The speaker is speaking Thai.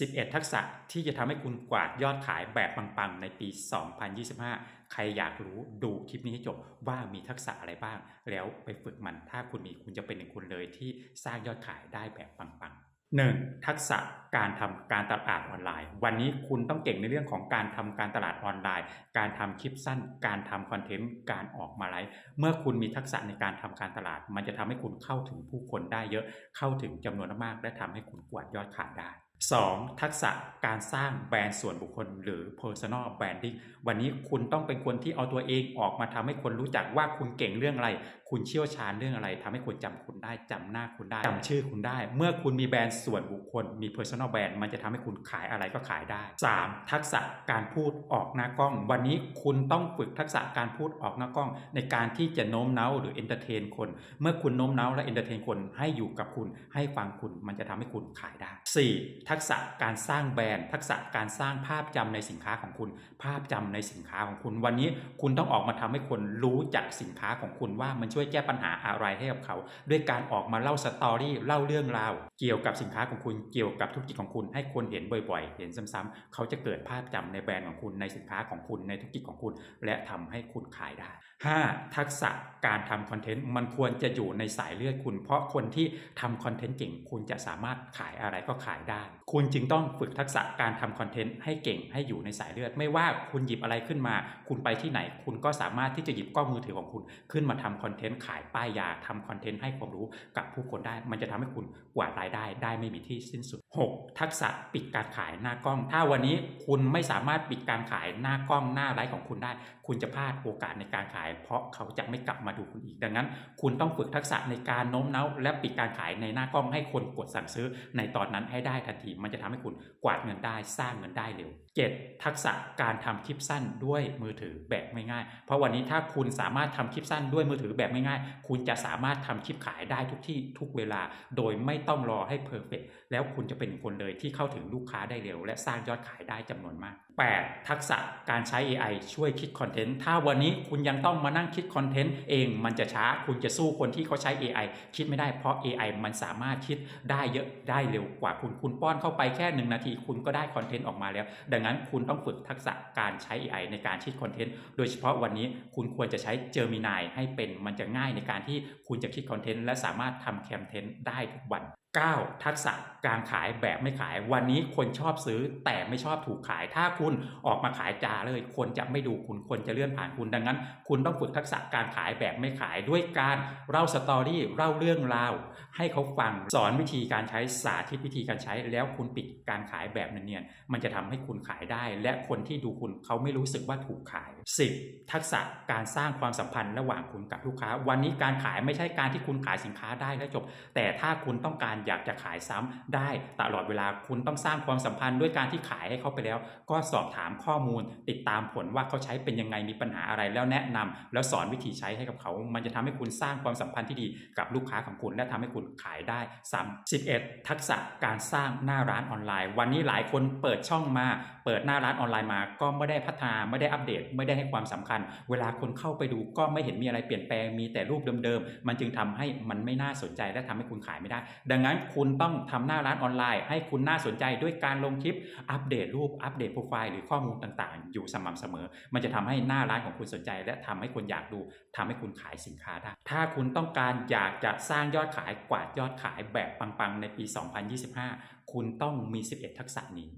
11 ทักษะที่จะทำให้คุณกวาดยอดขายแบบปังๆ ในปี 2025 ใครอยากรู้ดูคลิปนี้ให้จบว่ามีทักษะอะไรบ้าง แล้วไปฝึกมันถ้าคุณมีคุณจะเป็นหนึ่งคนเลยที่สร้างยอดขายได้แบบปังๆ 1. ทักษะการทำการตลาดออนไลน์ วันนี้คุณต้องเก่งในเรื่องของการทำการตลาดออนไลน์ การทำคลิปสั้น การทำคอนเทนต์ การออกมาไลฟ์ เมื่อคุณมีทักษะในการทำการตลาด มันจะทำให้คุณเข้าถึงผู้คนได้เยอะ เข้าถึงจำนวนมาก และทำให้คุณกวาดยอดขายได้ 2. ทักษะการสร้างแบรนด์ส่วนบุคคล หรือ personal branding วันนี้คุณต้องเป็นคนที่เอาตัวเองออกมาทำให้คนรู้จักว่าคุณเก่งเรื่องอะไร คุณเชี่ยวชาญเรื่องอะไรทำให้คนจำคุณได้จำหน้าคุณได้จำชื่อคุณได้ เมื่อคุณมีแบรนด์ส่วนบุคคล มี personal brand มันจะทำให้คุณขายอะไรก็ขายได้ 3. ทักษะการพูดออกหน้ากล้อง วันนี้คุณต้องฝึกทักษะการพูดออกหน้ากล้อง ในการที่จะโน้มน้าวหรือ entertain คน เมื่อคุณโน้มน้าวและ entertain คนให้อยู่กับคุณ ให้ฟังคุณมันจะทำให้คุณขายได้ 4. ทักษะการสร้างแบรนด์ ทักษะการสร้างภาพจำในสินค้าของคุณ ภาพจำในสินค้าของคุณ วันนี้คุณต้องออกมาทำให้คนรู้จักสินค้าของคุณว่ามันช่วยแก้ปัญหาอะไรให้กับเขา ด้วยการออกมาเล่าสตอรี่เล่าเรื่องราวเกี่ยวกับสินค้าของคุณเกี่ยวกับธุรกิจของคุณ ให้คนเห็นบ่อยๆ เห็นซ้ำๆเขาจะเกิดภาพจำในแบรนด์ของคุณในสินค้าของคุณในธุรกิจของคุณ และทำให้คุณขายได้ 5. ทักษะการทำคอนเทนต์มันควรจะอยู่ในสายเลือดคุณ เพราะคนที่ทำคอนเทนต์เก่งคุณจะสามารถขายอะไรก็ขายได้คุณจึงต้องฝึกทักษะการทำคอนเทนต์ให้เก่งให้อยู่ในสายเลือด ไม่ว่าคุณหยิบอะไรขึ้นมา คุณไปที่ไหน คุณก็สามารถที่จะหยิบกล้องมือถือของคุณขึ้นมาทำคอนเทนต์ขายป้ายยาทำคอนเทนต์ให้ความรู้กับผู้คนได้ มันจะทำให้คุณกวาดรายได้ได้ไม่มีที่สิ้นสุด 6. ทักษะปิดการขายหน้ากล้อง ถ้าวันนี้คุณไม่สามารถปิดการขายหน้ากล้องหน้าไลฟ์ของคุณได้ คุณจะพลาดโอกาสในการขาย เพราะเขาจะไม่กลับมาดูคุณอีก ดังนั้น คุณต้องฝึกทักษะในการโน้มน้าวและปิดการขายในหน้ากล้องให้คนกดสั่งซื้อในตอนนั้นให้ได้ทันทีมันจะทำให้คุณกวาดเงินได้สร้างเงินได้เร็ว 7. ทักษะการทำคลิปสั้นด้วยมือถือแบบง่ายๆเพราะวันนี้ถ้าคุณสามารถทำคลิปสั้นด้วยมือถือแบบง่ายๆคุณจะสามารถทำคลิปขายได้ทุกที่ทุกเวลา โดยไม่ต้องรอให้เพอร์เฟกแล้วคุณจะเป็นคนเลยที่เข้าถึงลูกค้าได้เร็ว และสร้างยอดขายได้จำนวนมาก 8. ทักษะการใช้ AI ช่วยคิดคอนเทนต์ถ้าวันนี้คุณยังต้องมานั่งคิดคอนเทนต์เองมันจะช้าคุณจะสู้คนที่เขาใช้ AI คิดไม่ได้เพราะ AI มันสามารถคิดได้เยอะได้เร็วกว่าคุณคุณป้อนเข้าไปแค่หนึ่งนาที คุณก็ได้คอนเทนต์ออกมาแล้ว ดังนั้นคุณต้องฝึกทักษะการใช้ AI ในการคิดคอนเทนต์ โดยเฉพาะวันนี้คุณควรจะใช้ Gemini ให้เป็นมันจะง่ายในการที่คุณจะคิดคอนเทนต์และสามารถทำแคมเปญได้ทุกวัน 9. ทักษะการขายแบบไม่ขาย วันนี้คนชอบซื้อแต่ไม่ชอบถูกขาย ถ้าคุณออกมาขายจาเลย คนจะไม่ดูคุณคนจะเลื่อนผ่านคุณดังนั้น คุณต้องฝึกทักษะการขายแบบไม่ขายด้วยการเล่าสตอรี่เล่าเรื่องราวให้เขาฟังสอนวิธีการใช้สาธิตวิธีการใช้ แล้วคุณปิดการขายแบบเนียนๆมันจะทำให้คุณขายได้ และคนที่ดูคุณเขาไม่รู้สึกว่าถูกขาย 10. ทักษะการสร้างความสัมพันธ์ระหว่างคุณกับลูกค้า วันนี้การขายไม่ใช่การที่คุณขายสินค้าได้แล้วจบ แต่ถ้าคุณต้องการอยากจะขายซ้ำได้ตลอดเวลาคุณต้องสร้างความสัมพันธ์ด้วยการที่ขายให้เขาไปแล้ว ก็สอบถามข้อมูล ติดตามผลว่าเขาใช้เป็นยังไงมีปัญหาอะไรแล้วแนะนำแล้วสอนวิธีใช้ให้กับเขา มันจะทำให้คุณสร้างความสัมพันธ์ที่ดีกับลูกค้าของคุณและทำให้คุณขายได้ซ้ำ11ทักษะการสร้างหน้าร้านออนไลน์ วันนี้หลายคนเปิดช่องมา เปิดหน้าร้านออนไลน์มา ก็ไม่ได้พัฒนาไม่ได้อัปเดต ไม่ได้ให้ความสำคัญ เวลาคนเข้าไปดูก็ไม่เห็นมีอะไรเปลี่ยนแปลงมีแต่รูปเดิมๆมันจึงทำให้มันไม่น่าสนใจและทำให้คุณขายไม่ได้ ดังนั้นคุณต้องทำหน้าร้านออนไลน์ ให้คุณน่าสนใจด้วยการลงคลิปอัปเดตรูปอัปเดตโปรไฟล์หรือข้อมูลต่างๆ อยู่สม่ำเสมอ มันจะทำให้หน้าร้านของคุณสนใจ และทำให้คนอยากดูทำให้คุณขายสินค้าได้ถ้าคุณต้องการอยากจะสร้างยอดขายกวาดยอดขายแบบปังๆในปี 2025 คุณต้องมี 11 ทักษะนี้